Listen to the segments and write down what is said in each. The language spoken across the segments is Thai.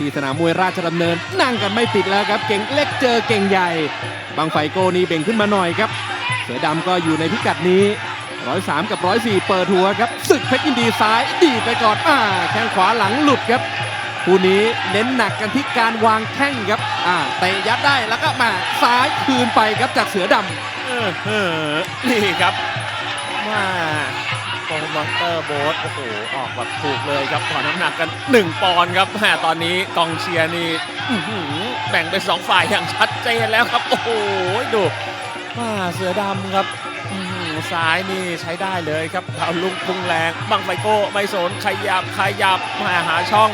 ที่สนามมวยราชดำเนิน นั่งกันไม่ติดแล้วครับเก่งเล็กเจอเก่งใหญ่บางไฟโกนี่เบ่งขึ้นมาหน่อยครับ เสือดำก็อยู่ในพิกัดนี้103กับ104เปิดหัวครับศึกเพชรยินดีซ้ายดีไปก่อนอ่าแข้งขวาหลังหลุดครับคู่นี้เน้นหนักกันที่การวางแข้งครับอ่าเตะยัดได้แล้วก็มาซ้ายคืนไปครับจากเสือดำเออเออนี่ครับมา โปรโมเตอร์โบ๊ทโอ้โหออกแบบถูกเลยครับต่อน้ำหนักกัน 1 ปอนด์ครับแหมตอนนี้กองเชียร์นี่แบ่งเป็นสองฝ่ายอย่างชัดเจนแล้วครับ โอ้โหดูมาเสือดำครับซ้ายนี่ใช้ได้เลยครับดาวลุงพุ่งแรงบังไฟโก้ไม่สนขยับขยับมาหาช่อง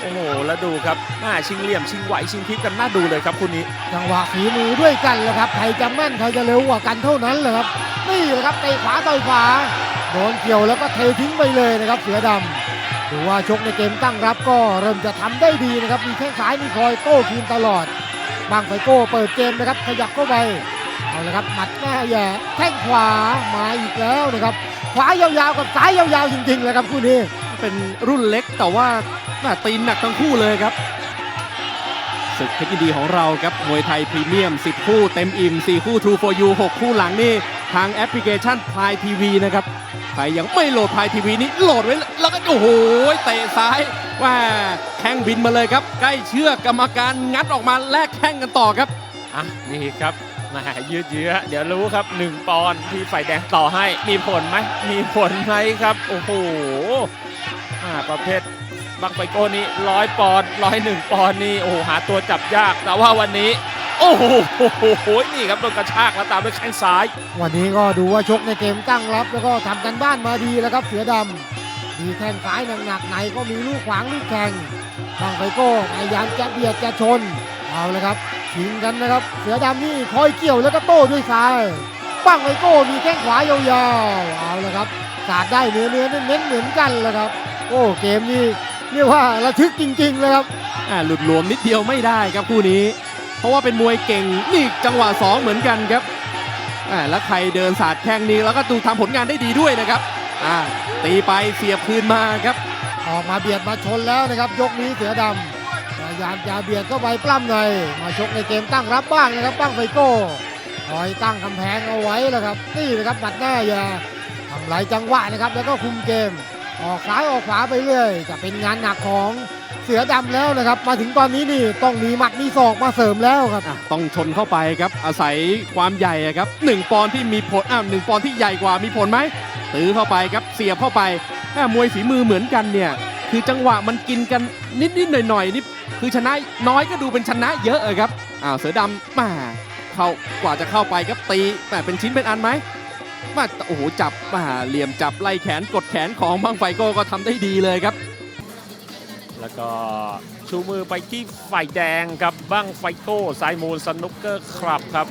โอ้โห แล้วดูครับหน้าชิงเหลี่ยมชิงไหวชิงพลิกกันน่าดูเลยครับคู่นี้จังหวะฝีมือด้วยกันแหละครับใครจะแม่นใครจะเร็วกว่ากันเท่านั้นแหละครับนี่แหละครับเตะขวาต่อยขวา โดนเกี่ยวแล้วก็เททิ้งไปเลยนะครับเสือดำดูว่าชกในเกมตั้งรับก็เริ่มจะทำได้ดีนะครับมีแข้งซ้ายมีคอยโต้คืนตลอดบางไฟโก้เปิดเกมนะครับขยับเข้าไปเอาละครับหมัดหน้าแย่แข้งขวามาอีกแล้วนะครับขวายาวๆกับซ้ายยาวๆจริงๆเลยครับคู่นี้เป็นรุ่นเล็กแต่ว่าแม่ตีนหนักทั้งคู่เลยครับศึกเพชรยินดีของเราครับมวยไทยพรีเมียม 10 คู่เต็มอิ่ม 4 คู่ True for You 6 คู่หลังนี่ ทางแอปพลิเคชันพายทีวีนะครับ ครยังไม่โหลดพายทีวีนี่โหลดไว้แล้วก็โอ้โหเตะซ้ายว่าแข้งบินมาเลยครับ ใกล้เชือกกรรมการงัดออกมาแลกแข้งกันต่อครับอะนี่ครับมายืดเยื้อเดี๋ยวรู้ครับ 1 ปอนด์ที่ฝ่ายแดงต่อให้มีผลไหมมีผลไหมครับ โอ้โหอ่าประเภทบังไฟโก้นี้ร้อยปอนด์ร้อยหนึ่งปอนด์นี่โอ้โหหาตัวจับยากแต่ว่าวันนี้ โอ้โหนี่ครับโดนกระชากแล้วตามด้วยแข้งซ้าย วันนี้ก็ดูว่าชกในเกมตั้งรับ แล้วก็ทำกันบ้านมาดีแล้วครับเสือดำมีแข้งซ้ายหนักๆไหนก็มีลูกขวางลูกแข่งบางไฟโก้พยายามจะเบียดจะชนเอาเลยครับชิงกันนะครับ เสือดำนี่คอยเกี่ยวแล้วก็โต้ด้วยซ้ายบังไฟโก้มีแข้งขวายาวๆเอาเลยครับสาดได้เนื้อเนื้อเน้นๆเหมือนกันเลยครับ โอ้เกมนี้เรียกว่าระทึกจริงๆเลยครับอ่าหลุดหลวมนิดเดียวไม่ได้ครับคู่นี้ เพราะว่าเป็นมวยเก่งนี่จังหวะสองเหมือนกันครับแล้วใครเดินสาดแข้งนี้แล้วก็ดูทำผลงานได้ดีด้วยนะครับตีไปเสียบคืนมาครับ ออกมาเบียดมาชนแล้วนะครับ ยกนี้เสือดำพยายามจะเบียดเข้าไปปล้ำในมาชกในเกมตั้งรับบ้างนะครับบ้างไฟโก้คอยตั้งกำแพงเอาไว้แล้วครับนี่นะครับหมัดหน้าอย่าทำหลายจังหวะนะครับ แล้วก็คุมเกม ออกซ้ายออกขวาไปเรื่อยจะเป็นงานหนักของ สือดำแล้วนะครับ มาถึงตอนนี้นี่ต้องมีหมัดมีศอกมาเสริมแล้วครับ อะต้องชนเข้าไปครับ อาศัยความใหญ่อะครับหนึ่งปอนด์ที่มีผลอ่าหนึ่งปอนด์ที่ใหญ่กว่ามีผลไหมตื้อเข้าไปครับเสียบเข้าไปแม่มวยฝีมือเหมือนกันเนี่ยคือจังหวะมันกินกันนิดๆหน่อยๆนี่คือชนะน้อยก็ดูเป็นชนะเยอะอะครับอ้าวเสือดำมาเข้ากว่าจะเข้าไปครับตีแม่เป็นชิ้นเป็นอันไหมมาโอ้โหจับมาเหลี่ยมจับไล่แขนกดแขนของบังไฟโก้ก็ทำได้ดีเลยครับ แล้วก็ชูมือไปที่ฝ่ายแดงครับบ้างไฟโก้ไซมูลสนุกเกอร์ครับครับ